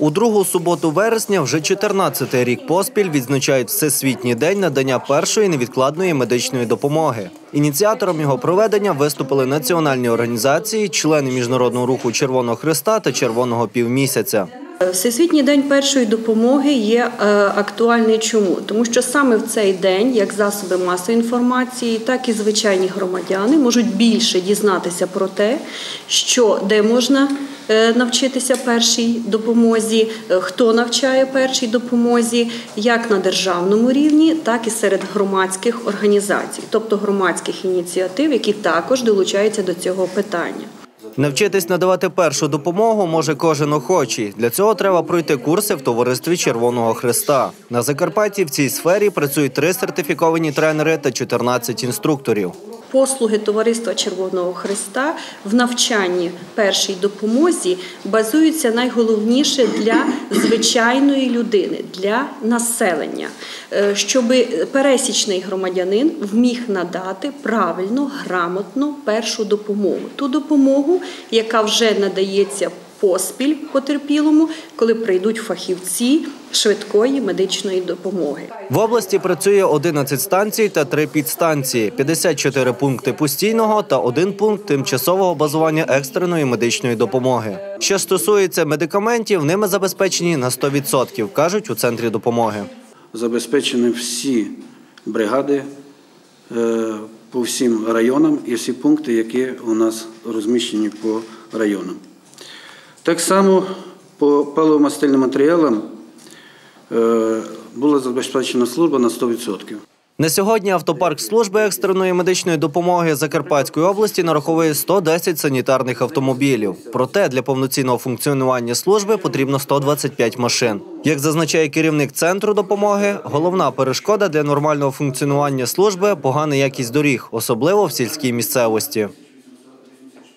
У другу суботу вересня вже 14-й рік поспіль відзначають Всесвітній день надання першої невідкладної медичної допомоги. Ініціатором його проведення виступили національні організації, члени міжнародного руху Червоного Христа та Червоного півмісяця. Всесвітній день першої допомоги є е, актуальний чому? Тому що саме в цей день, як засоби масової інформації, так і звичайні громадяни можуть більше дізнатися про те, що де можна е, навчитися першій допомозі, е, хто навчає першій допомозі, як на державному рівні, так і серед громадських організацій, тобто громадських ініціатив, які також долучаються до цього питання. Навчитись надавати першу допомогу може кожен охочий. Для цього треба пройти курси в товаристві Червоного Христа. На Закарпатті в цій сфері працюють три сертифіковані тренери та 14 інструкторів. Послуги Товариства Червоного Христа в навчанні першій допомозі базуються найголовніше для звичайної людини, для населення, е, щоб пересічний громадянин вміг надати правильно, грамотно першу допомогу. Ту допомогу, яка вже надається поспіль потерпілому, коли прийдуть фахівці швидкої медичної допомоги. В області працює 11 станцій та 3 підстанції, 54 пункти постійного та один пункт тимчасового базування екстреної медичної допомоги. Що стосується медикаментів, ними забезпечені на 100%, кажуть у центрі допомоги. забезпечені всі бригади е, по всім районам і всі пункти, які у нас розміщені по районам. Так само по паливомастильним матеріалам е, була забезпечена служба на 100%. На сьогодні автопарк служби екстреної медичної допомоги Закарпатської області нараховує 110 санітарних автомобілів. Проте для повноцінного функціонування служби потрібно 125 машин. Як зазначає керівник центру допомоги, головна перешкода для нормального функціонування служби погана якість доріг, особливо в сільській місцевості.